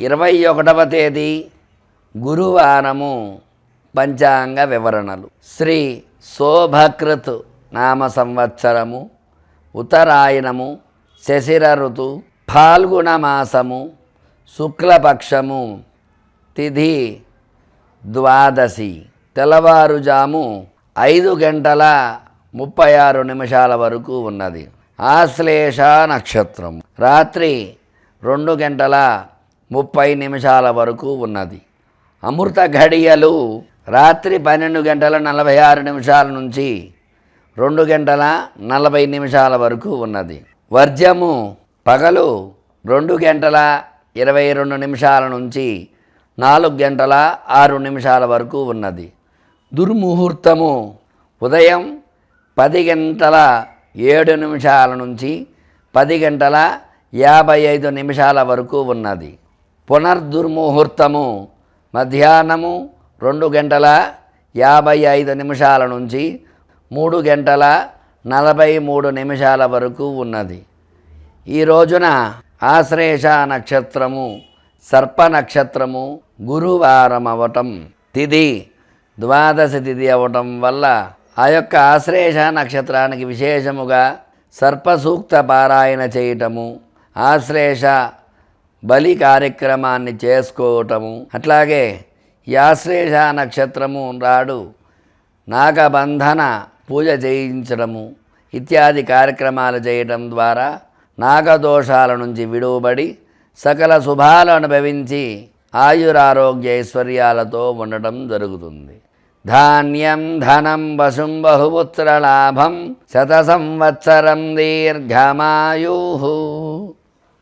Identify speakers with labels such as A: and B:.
A: ఇరవై ఒకటవ తేదీ గురువారము పంచాంగ వివరణలు. శ్రీ శోభకృత్ నామ సంవత్సరము ఉత్తరాయణము శశిర ఋతు ఫాల్గుణ మాసము శుక్లపక్షము తిథి ద్వాదశి తెల్లవారుజాము ఐదు గంటల ముప్పై ఆరు నిమిషాల వరకు ఉన్నది. ఆశ్లేష నక్షత్రం రాత్రి రెండు గంటల ముప్పై నిమిషాల వరకు ఉన్నది. అమృత ఘడియలు రాత్రి పన్నెండు గంటల నలభై ఆరు నిమిషాల నుంచి రెండు గంటల నలభై నిమిషాల వరకు ఉన్నది. వర్జము పగలు రెండు గంటల ఇరవై రెండు నిమిషాల నుంచి నాలుగు గంటల ఆరు నిమిషాల వరకు ఉన్నది. దుర్ముహూర్తము ఉదయం పది గంటల ఏడు నిమిషాల నుంచి పది గంటల యాభై ఐదు నిమిషాల వరకు ఉన్నది. పునర్దుర్ముహూర్తము. మధ్యాహ్నము రెండు గంటల యాభై ఐదు నిమిషాల నుంచి మూడు గంటల నలభై మూడు నిమిషాల వరకు ఉన్నది. ఈ రోజున ఆశ్లేష నక్షత్రము సర్ప నక్షత్రము గురువారం అవటం తిథి ద్వాదశి తిథి అవటం వల్ల ఆ యొక్క ఆశ్లేష నక్షత్రానికి విశేషముగా సర్పసూక్త పారాయణ చేయటము ఆశ్లేష బలి కార్యక్రమాన్ని చేసుకోవటము. అట్లాగే యాశ్లేష నక్షత్రము నాడు నాగబంధన పూజ చేయించడము ఇత్యాది కార్యక్రమాలు చేయటం ద్వారా నాగదోషాల నుంచి విడువబడి సకల శుభాలు అనుభవించి ఆయురారోగ్య ఐశ్వర్యాలతో ఉండటం జరుగుతుంది. ధాన్యం ధనం వశుం బహుపుత్రలాభం శత సంవత్సరం దీర్ఘమాయు.